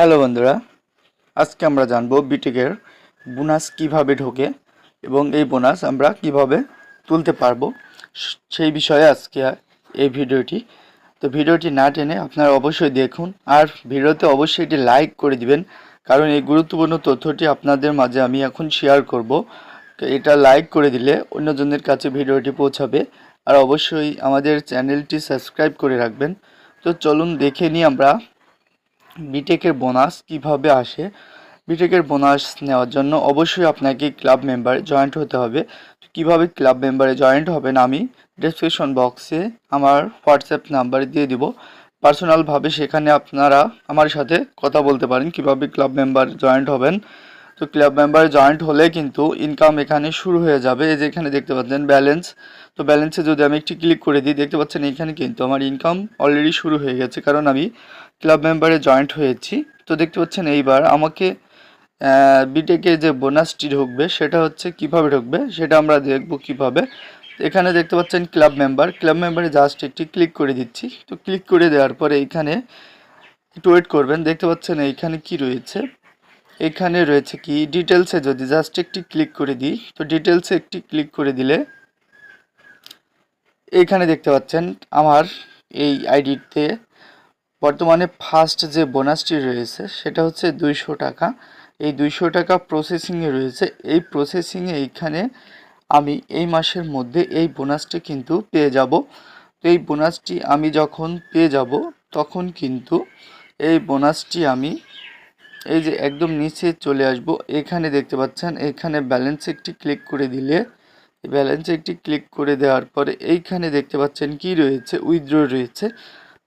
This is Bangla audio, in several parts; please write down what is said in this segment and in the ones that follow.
হ্যালো বন্ধুরা, আজকে আমরা জানব বিটেকের বোনাস কীভাবে ঢোকে এবং এই বোনাস আমরা কীভাবে তুলতে পারব সেই বিষয়ে আজকে এই ভিডিওটি। তো ভিডিওটি না টেনে আপনারা অবশ্যই দেখুন আর ভিডিওতে অবশ্যই এটি লাইক করে দিবেন, কারণ এই গুরুত্বপূর্ণ তথ্যটি আপনাদের মাঝে আমি এখন শেয়ার করব। এটা লাইক করে দিলে অন্যজনের কাছে ভিডিওটি পৌঁছাবে আর অবশ্যই আমাদের চ্যানেলটি সাবস্ক্রাইব করে রাখবেন। তো চলুন দেখে নিই আমরা বিটেকের বোনাস কীভাবে আসে? বিটেকের বোনাস নেওয়ার জন্য অবশ্যই আপনাকে ক্লাব মেম্বার জয়েন্ট হতে হবে। কীভাবে ক্লাব মেম্বারে জয়েন্ট হবেন আমি ডেসক্রিপশন বক্সে আমার হোয়াটসঅ্যাপ নাম্বার দিয়ে দিব। পার্সোনালভাবে সেখানে আপনারা আমার সাথে কথা বলতে পারেন কীভাবে ক্লাব মেম্বার জয়েন্ট হবেন। তো ক্লাব মেম্বার জয়েন্ট হলে কিন্তু ইনকাম এখানে শুরু হয়ে যাবে। এই যে এখানে দেখতে পাচ্ছেন ব্যালেন্স তো ব্যালেন্সে যদি আমি একটি ক্লিক করে দিই, দেখতে পাচ্ছেন এখানে কিন্তু আমার ইনকাম অলরেডি শুরু হয়ে গেছে, কারণ আমি ক্লাব মেম্বারে জয়েন্ট হয়েছি। তো দেখতে পাচ্ছেন এইবার আমাকে বিটেকে যে বোনাসটি ঢুকবে, সেটা হচ্ছে কীভাবে ঢুকবে, সেটা আমরা দেখব কীভাবে। এখানে দেখতে পাচ্ছেন ক্লাব মেম্বার ক্লাব মেম্বারে জাস্ট একটি ক্লিক করে দিচ্ছি। তো ক্লিক করে দেওয়ার পরে এইখানে একটু ওয়েট করবেন। দেখতে পাচ্ছেন এইখানে কি রয়েছে? এখানে রয়েছে কি? ডিটেলসে যদি জাস্ট একটি ক্লিক করে দিই, তো ডিটেলসে একটি ক্লিক করে দিলে এইখানে দেখতে পাচ্ছেন আমার এই আইডিতে বর্তমানে ফার্স্ট যে বোনাসটি রয়েছে, সেটা হচ্ছে দুইশো টাকা। এই দুইশো টাকা প্রসেসিংয়ে রয়েছে। এই প্রসেসিংয়ে এইখানে আমি এই মাসের মধ্যে এই বোনাসটি কিন্তু পেয়ে যাব। তো এই বোনাসটি আমি যখন পেয়ে যাব, তখন কিন্তু এই বোনাসটি আমি এই যে একদম নিচে চলে আসব। এখানে দেখতে পাচ্ছেন, এখানে ব্যালেন্স একটি ক্লিক করে দিলে ব্যালেন্স একটি ক্লিক করে দেওয়ার পরে এইখানে দেখতে পাচ্ছেন কি রয়েছে? উইথড্র রয়েছে।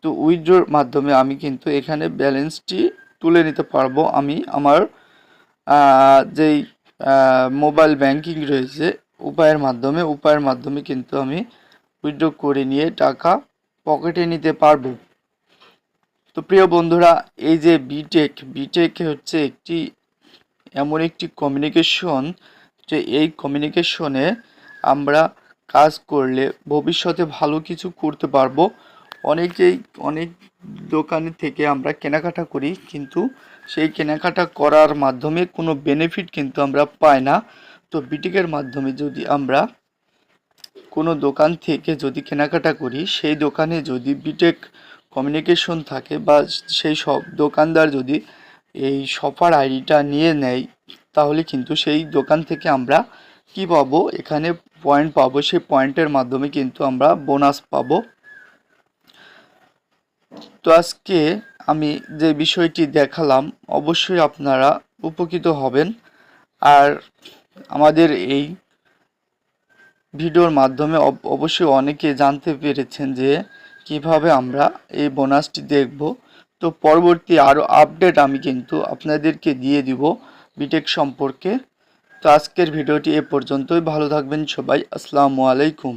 তো উইথড্রোর মাধ্যমে আমি কিন্তু এখানে ব্যালেন্সটি তুলে নিতে পারব। আমি আমার যেই মোবাইল ব্যাংকিং রয়েছে, উপায়ের মাধ্যমে উপায়ের মাধ্যমে কিন্তু আমি উইথড্র করে নিয়ে টাকা পকেটে নিতে পারব। তো প্রিয় বন্ধুরা, এই যে বিটেক বিটেক হচ্ছে একটি, এমন একটি কমিউনিকেশন যে এই কমিউনিকেশনে আমরা কাজ করলে ভবিষ্যতে ভালো কিছু করতে পারব। অনেকেই, অনেক দোকানে থেকে আমরা কেনাকাটা করি, কিন্তু সেই কেনাকাটা করার মাধ্যমে কোনো বেনিফিট কিন্তু আমরা পাই না। তো বিটিকের মাধ্যমে যদি আমরা কোনো দোকান থেকে যদি কেনাকাটা করি, সেই দোকানে যদি বিটেক কমিউনিকেশন থাকে বা সেই সব দোকানদার যদি এই শপার আইডিটা নিয়ে নেয়, তাহলে কিন্তু সেই দোকান থেকে আমরা কি পাবো? এখানে পয়েন্ট পাবো। সেই পয়েন্টের মাধ্যমে কিন্তু আমরা বোনাস পাবো। তো আজকে আমি যে বিষয়টি দেখালাম, অবশ্যই আপনারা উপকৃত হবেন। আর আমাদের এই ভিডিওর মাধ্যমে অব- অবশ্যই অনেকে জানতে পেরেছেন যে কীভাবে আমরা এই বোনাসটি দেখব? তো পরবর্তী আরও আপডেট আমি কিন্তু আপনাদেরকে দিয়ে দিব বিটেক সম্পর্কে। তো আজকের ভিডিওটি এ পর্যন্তই। ভালো থাকবেন সবাই। আসসালামু আলাইকুম।